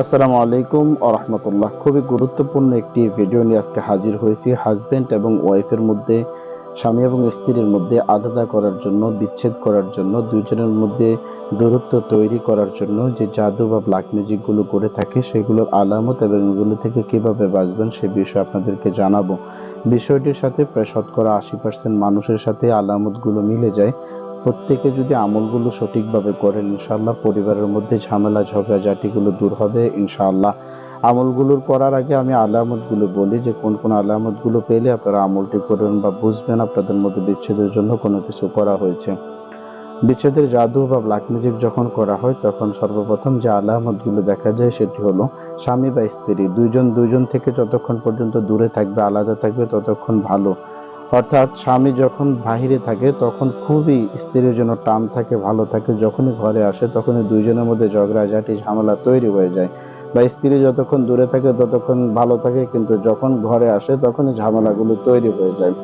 আসসালামু আলাইকুম আরহামতুল্লাহ খুবই গুরুত্বপূর্ণ একটি ভিডিও নিয়ে আজকে হাজির হয়েছি হাজবেন্ড এবং ওয়াইফের মধ্যে, স্বামী এবং স্ত্রীর মধ্যে আলাদা করার জন্য, বিচ্ছেদ করার জন্য দুজনের মধ্যে দূরত্ব তৈরি করার জন্য যে জাদু বা ব্ল্যাক ম্যাজিকগুলো করে থাকে, সেগুলোর আলামত এবং এগুলো থেকে কীভাবে বাঁচবেন সে বিষয়ে আপনাদেরকে জানাব। বিষয়টির সাথে প্রায় শতকরা আশি পার্সেন্ট মানুষের সাথে আলামতগুলো মিলে যায়। প্রত্যেকে যদি আমলগুলো সঠিকভাবে করেন, ইনশাআল্লাহ পরিবারের মধ্যে ঝামেলা, ঝগড়াঝাটিগুলো দূর হবে, ইনশাআল্লাহ। আমলগুলোর করার আগে আমি আলামতগুলো বলি যে, কোন কোন আলামতগুলো পেলে আপনারা আমলটি করবেন বা বুঝবেন, আপনাদের মধ্যে বিচ্ছেদের জন্য কোনো কিছু করা হয়েছে। বিচ্ছেদের জাদু বা ব্ল্যাক ম্যাজিক যখন করা হয়, তখন সর্বপ্রথম যে আলামতগুলো দেখা যায় সেটি হলো স্বামী বা স্ত্রী, দুইজন দুইজন থেকে যতক্ষণ পর্যন্ত দূরে থাকবে, আলাদা থাকবে, ততক্ষণ ভালো। অর্থাৎ স্বামী যখন বাহিরে থাকে, তখন খুবই স্ত্রীর জন্য টান থাকে, ভালো থাকে। যখনই ঘরে আসে, তখনই দুইজনের মধ্যে ঝগড়াঝাটি, ঝামেলা তৈরি হয়ে যায়। বা স্ত্রী যতক্ষণ দূরে থাকে, ততক্ষণ ভালো থাকে, কিন্তু যখন ঘরে আসে, তখনই ঝামেলাগুলো তৈরি হয়ে যায়।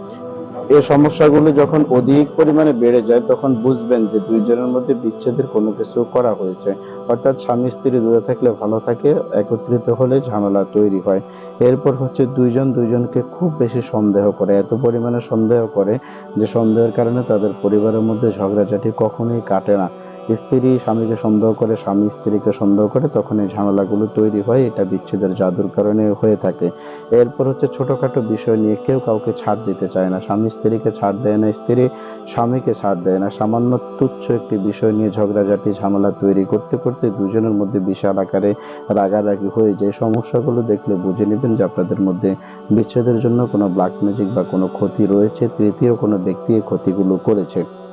এই সমস্যাগুলো যখন অধিক পরিমাণে বেড়ে যায়, তখন বুঝবেন যে দুইজনের মধ্যে বিচ্ছেদের কোনো কিছু করা হয়েছে। অর্থাৎ স্বামী স্ত্রী দূরে থাকলে ভালো থাকে, একত্রিত হলে ঝামেলা তৈরি হয়। এরপর হচ্ছে দুইজন দুইজনকে খুব বেশি সন্দেহ করে, এত পরিমাণে সন্দেহ করে যে সন্দেহের কারণে তাদের পরিবারের মধ্যে ঝগড়াঝাটি কখনোই কাটে না। স্ত্রী স্বামীকে সন্দেহ করে, স্বামী স্ত্রীকে সন্দেহ করে তখন এই ঝামেলাগুলো তৈরি হয়, এটা বিচ্ছেদের জাদুর কারণে হয়ে থাকে। এরপর হচ্ছে ছোটখাটো বিষয় নিয়ে কেউ কাউকে ছাড় দিতে চায় না। স্বামী স্ত্রীকে ছাড় দেয় না, স্ত্রী স্বামীকে ছাড় দেয় না। সামান্য তুচ্ছ একটি বিষয় নিয়ে ঝগড়াঝাটি, ঝামেলা তৈরি করতে করতে দুজনের মধ্যে বিশাল আকারে রাগারাগি হয়ে যায়। সমস্যাগুলো দেখলে বুঝে নেবেন যে আপনাদের মধ্যে বিচ্ছেদের জন্য কোনো ব্ল্যাক ম্যাজিক বা কোনো ক্ষতি রয়েছে। তৃতীয় কোনো ব্যক্তি ক্ষতিগুলো করেছে।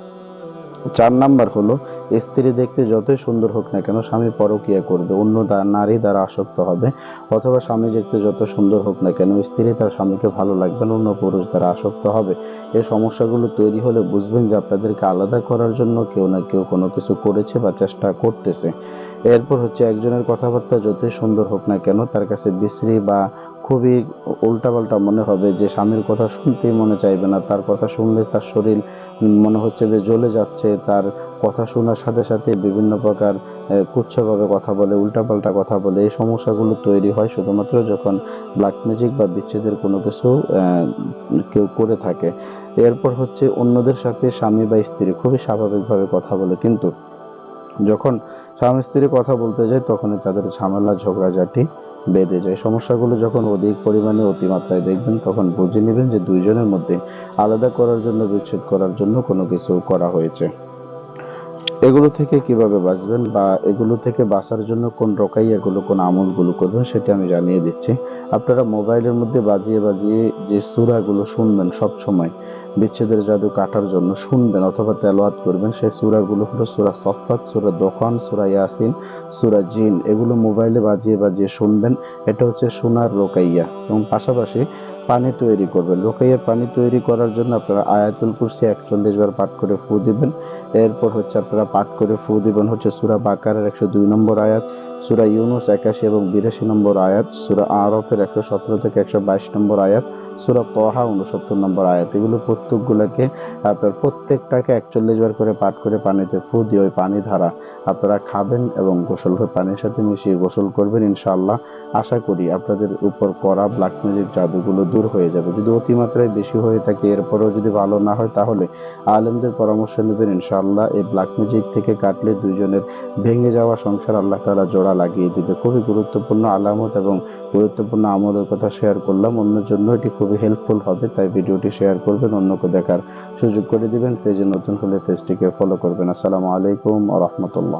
চার নাম্বার হলো, স্ত্রী দেখতে যতই সুন্দর হোক না কেন স্বামী পরকিয়া করবে, অন্য নারী দ্বারা আসক্ত হবে। অথবা স্বামী দেখতে যত সুন্দর হোক না কেন স্ত্রী তার স্বামীকে ভালো লাগবে না, অন্য পুরুষ দ্বারা আসক্ত হবে। এই সমস্যাগুলো তৈরি হলে বুঝবেন যে আপনাদেরকে আলাদা করার জন্য কেউ না কেউ কোনো কিছু করেছে বা চেষ্টা করতেছে। এরপর হচ্ছে একজনের কথাবার্তা যতই সুন্দর হোক না কেন তার কাছে বিশ্রী বা খুবই উল্টাপাল্টা মনে হবে যে স্বামীর কথা শুনতেই মনে চাইবে না। তার কথা শুনলে তার শরীর মনে হচ্ছে যে জ্বলে যাচ্ছে। তার কথা শোনার সাথে সাথে বিভিন্ন প্রকার কুচ্ছভাবে কথা বলে, উল্টাপাল্টা কথা বলে। এই সমস্যাগুলো তৈরি হয় শুধুমাত্র যখন ব্ল্যাক ম্যাজিক বা বিচ্ছেদের কোনো কিছু কেউ করে থাকে। এরপর হচ্ছে অন্যদের সাথে স্বামী বা স্ত্রী খুবই স্বাভাবিকভাবে কথা বলে। কিন্তু যখন স্বামী স্ত্রী কথা বলতে যায়, তখনই তাদের ঝামেলা, ঝগড়াঝাটি বেঁধে যায়। সমস্যাগুলো যখন অধিক পরিমাণে অতিমাত্রায় দেখবেন, তখন বুঝে নেবেন যে দুইজনের মধ্যে আলাদা করার জন্য, বিচ্ছেদ করার জন্য কোনো কিছু করা হয়েছে। এগুলো থেকে কীভাবে বাঁচবেন বা এগুলো থেকে বাঁচার জন্য কোন রকাই এগুলো, কোন আমলগুলো করবেন, সেটা আমি জানিয়ে দিচ্ছি। আপনারা মোবাইলের মধ্যে বাজিয়ে বাজিয়ে যে সুরাগুলো শুনবেন সব সময় বিচ্ছেদের জাদু কাটার জন্য শুনবেন অথবা তেলোয়াত করবেন। সেই সুরাগুলো হলো সুরা সফাত সুরা দোকান, সুরা ইয়াসিন, সুরা জিন, এগুলো মোবাইলে বাজিয়ে বাজিয়ে শুনবেন। এটা হচ্ছে সোনার রোকাইয়া এবং পাশাপাশি পানি তৈরি করবেন। রোকাইয়ের পানি তৈরি করার জন্য আপনারা আয়াতুল কুরসি একচল্লিশ বার পাঠ করে ফু দিবেন। এরপর হচ্ছে আপনারা পাঠ করে ফু দিবেন হচ্ছে সুরা বাকারের একশো দুই নম্বর আয়াত, সুরা ইউনুস একাশি এবং বিরাশি নম্বর আয়াত, সুরা আরফের একশো সতেরো থেকে একশো বাইশ নম্বর আয়াত, সুরা পহা উনসত্তর নম্বর আয়াত। এগুলো প্রত্যেকগুলোকে আপনার প্রত্যেকটাকে একচল্লিশ বার করে পাঠ করে পানিতে ফু দিয়ে ওই পানি ধারা আপনারা খাবেন এবং গোসল পানির সাথে মিশিয়ে গোসল করবেন ইনশাআল্লাহ। আশা করি আপনাদের উপর করা ব্ল্যাক ম্যাজিক জাদুগুলো দূর হয়ে যাবে। যদি অতিমাত্রায় বেশি হয়ে থাকে, এরপরেও যদি ভালো না হয়, তাহলে আলেমদের পরামর্শ নেবেন ইনশাআল্লাহ। এই ব্ল্যাক ম্যাজিক থেকে কাটলে দুইজনের ভেঙে যাওয়া সংসার আল্লাহ তারা জোড়া লাগিয়ে দিবে। খুবই গুরুত্বপূর্ণ আলামত এবং গুরুত্বপূর্ণ আমলের কথা শেয়ার করলাম। অন্যের জন্য এটি খুবই হেল্পফুল হবে, তাই ভিডিওটি শেয়ার করবেন অন্যকে দেখার সুযোগ করে দিবেন। পেজে নতুন হলে পেজটিকে ফলো করবেন। আসসালামু আলাইকুম রহমতুল্লাহ।